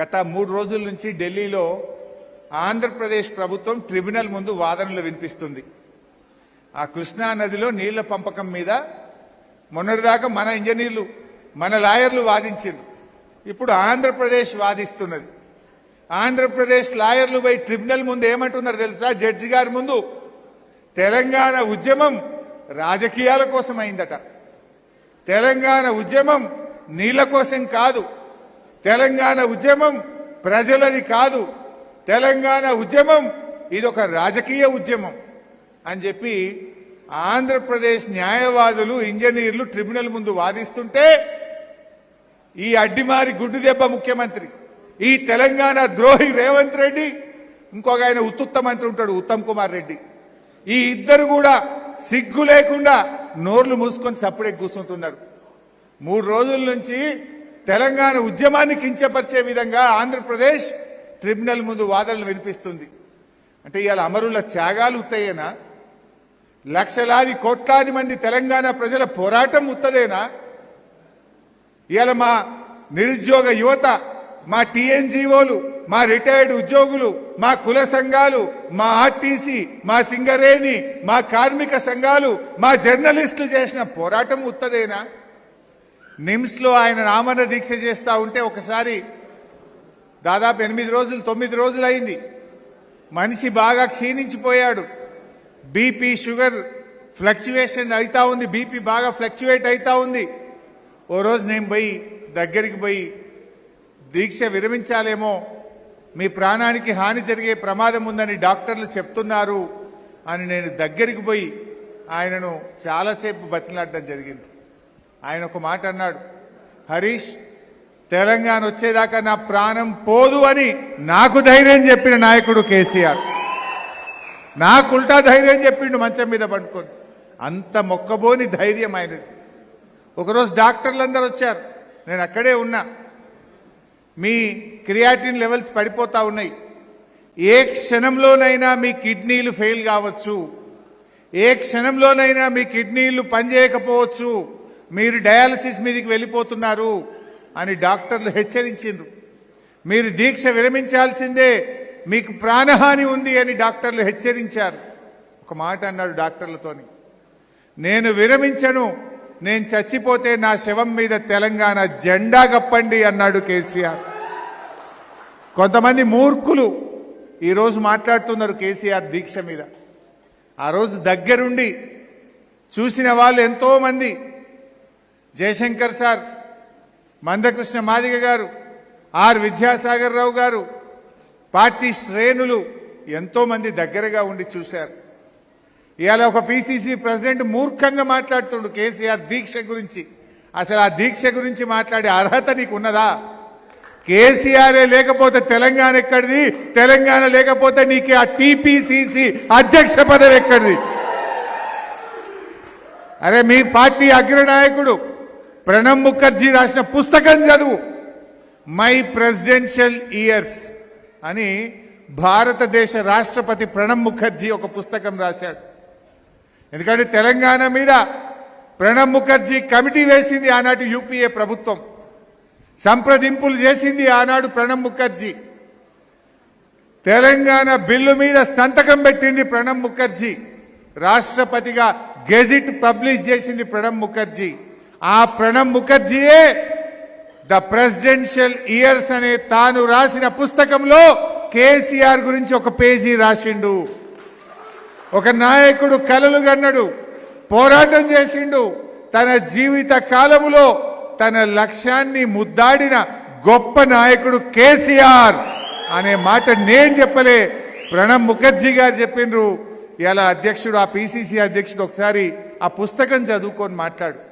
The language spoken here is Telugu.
గత మూడు రోజుల నుంచి ఢిల్లీలో ఆంధ్రప్రదేశ్ ప్రభుత్వం ట్రిబ్యునల్ ముందు వాదనలు వినిపిస్తుంది. ఆ కృష్ణా నదిలో నీళ్ళ పంపకం మీద మొన్నటిదాకా మన ఇంజనీర్లు మన లాయర్లు వాదించారు ఇప్పుడు ఆంధ్రప్రదేశ్ వాదిస్తున్నది. ఆంధ్రప్రదేశ్ లాయర్లు పోయి ట్రిబ్యునల్ ముందు ఏమంటున్నారు తెలుసా? జడ్జి గారి ముందు తెలంగాణ ఉద్యమం రాజకీయాల కోసం అయిందట తెలంగాణ ఉద్యమం నీళ్ళ కోసం కాదు తెలంగాణ ఉద్యమం ప్రజలది కాదు. తెలంగాణ ఉద్యమం ఇది ఒక రాజకీయ ఉద్యమం అని చెప్పి ఆంధ్రప్రదేశ్ న్యాయవాదులు ఇంజనీర్లు ట్రిబ్యునల్ ముందు వాదిస్తుంటే ఈ అడ్డిమారి గుడ్డు దెబ్బ ముఖ్యమంత్రి ఈ తెలంగాణ ద్రోహి రేవంత్ రెడ్డి ఇంకొక ఆయన ఉత్తుత్త మంత్రి ఉంటాడు ఉత్తమ్ కుమార్ రెడ్డి. ఈ ఇద్దరు కూడా సిగ్గు లేకుండా నోర్లు మూసుకొని సప్పుడే కూర్చుంటున్నారు. మూడు రోజుల నుంచి తెలంగాణ ఉద్యమాన్ని కించపరిచే విధంగా ఆంధ్రప్రదేశ్ ట్రిబ్యునల్ ముందు వాదనలు వినిపిస్తుంది. అంటే ఇవాళ అమరుల త్యాగాలు ఉత్తయేనా? లక్షలాది కోట్లాది మంది తెలంగాణ ప్రజల పోరాటం ఉత్తదేనా? ఇవాళ మా నిరుద్యోగ యువత మా టీఎన్జీఓలు మా రిటైర్డ్ ఉద్యోగులు మా కుల సంఘాలు మా ఆర్టీసీ మా సింగరేణి మా కార్మిక సంఘాలు మా జర్నలిస్టులు చేసిన పోరాటం ఉత్తదేనా? నిమ్స్లో ఆయన నామన దీక్ష చేస్తూ ఉంటే ఒకసారి దాదాపు ఎనిమిది రోజులు తొమ్మిది రోజులు అయింది మనిషి బాగా క్షీణించిపోయాడు. బీపీ షుగర్ ఫ్లక్చువేషన్ అవుతా ఉంది. బీపీ బాగా ఫ్లక్చువేట్ అవుతా ఉంది. ఓ రోజు నేను పోయి దగ్గరికి పోయి దీక్ష విరమించాలేమో మీ ప్రాణానికి హాని జరిగే ప్రమాదం ఉందని డాక్టర్లు చెప్తున్నారు అని నేను దగ్గరికి పోయి ఆయనను చాలాసేపు బతిలాడడం జరిగింది. ఆయన ఒక మాట అన్నాడు హరీష్ తెలంగాణ వచ్చేదాకా నా ప్రాణం పోదు అని నాకు ధైర్యం చెప్పిన నాయకుడు కేసీఆర్. నాకు ఉల్టా ధైర్యం చెప్పిండు మంచం మీద పడుకొని. అంత మొక్కబోని ధైర్యం ఆయనది. ఒకరోజు డాక్టర్లందరూ వచ్చారు. నేను అక్కడే ఉన్నా. మీ క్రియాటిన్ లెవెల్స్ పడిపోతా ఉన్నాయి. ఏ క్షణంలోనైనా మీ కిడ్నీలు ఫెయిల్ కావచ్చు. ఏ క్షణంలోనైనా మీ కిడ్నీలు పనిచేయకపోవచ్చు. మీరు డయాలసిస్ మీదకి వెళ్ళిపోతున్నారు అని డాక్టర్లు హెచ్చరించిండ్రు. మీరు దీక్ష విరమించాల్సిందే మీకు ప్రాణహాని ఉంది అని డాక్టర్లు హెచ్చరించారు. ఒక మాట అన్నాడు డాక్టర్లతోని నేను విరమించను నేను చచ్చిపోతే నా శవం మీద తెలంగాణ జెండా గప్పండి అన్నాడు కేసీఆర్. కొంతమంది మూర్ఖులు ఈరోజు మాట్లాడుతున్నారు కేసీఆర్ దీక్ష మీద. ఆ రోజు దగ్గరుండి చూసిన వాళ్ళు ఎంతోమంది జయశంకర్ సార్ మందకృష్ణ మాదిగ గారు ఆర్ విద్యాసాగర్ రావు గారు పార్టీ శ్రేణులు ఎంతోమంది దగ్గరగా ఉండి చూశారు. ఇవాళ ఒక పిసిసి ప్రెసిడెంట్ మూర్ఖంగా మాట్లాడుతుండు కేసీఆర్ దీక్ష గురించి. అసలు ఆ దీక్ష గురించి మాట్లాడే అర్హత నీకు ఉన్నదా కేసీఆర్ లేకపోతే తెలంగాణ ఎక్కడిది? తెలంగాణ లేకపోతే నీకు ఆ టీపీసీసీ అధ్యక్ష పదవి ఎక్కడిది? అరే మీ పార్టీ అగ్రనాయకుడు ప్రణబ్ ముఖర్జీ రాసిన పుస్తకం చదువు. మై ప్రెసిడెన్షియల్ ఇయర్స్ అని భారతదేశ రాష్ట్రపతి ప్రణబ్ ముఖర్జీ ఒక పుస్తకం రాశాడు. ఎందుకంటే తెలంగాణ మీద ప్రణబ్ ముఖర్జీ కమిటీ వేసింది ఆనాటి యూపీఏ ప్రభుత్వం. సంప్రదింపులు చేసింది ఆనాడు ప్రణబ్ ముఖర్జీ. తెలంగాణ బిల్లు మీద సంతకం పెట్టింది ప్రణబ్ ముఖర్జీ. రాష్ట్రపతిగా గెజిట్ పబ్లిష్ చేసింది ప్రణబ్ ముఖర్జీ. ఆ ప్రణబ్ ముఖర్జీయే ద ప్రెసిడెన్షియల్ ఇయర్స్ అనే తాను రాసిన పుస్తకంలో కేసీఆర్ గురించి ఒక పేజీ రాసిండు. ఒక నాయకుడు కలలు గన్నడు పోరాటం చేసిండు. తన జీవిత కాలములో తన లక్ష్యాన్ని ముద్దాడిన గొప్ప నాయకుడు కేసీఆర్ అనే మాట నేను చెప్పలే ప్రణబ్ ముఖర్జీ గారు చెప్పిండ్రు. ఇలా అధ్యక్షుడు ఆ పిసిసి అధ్యక్షుడు ఒకసారి ఆ పుస్తకం చదువుకొని మాట్లాడు.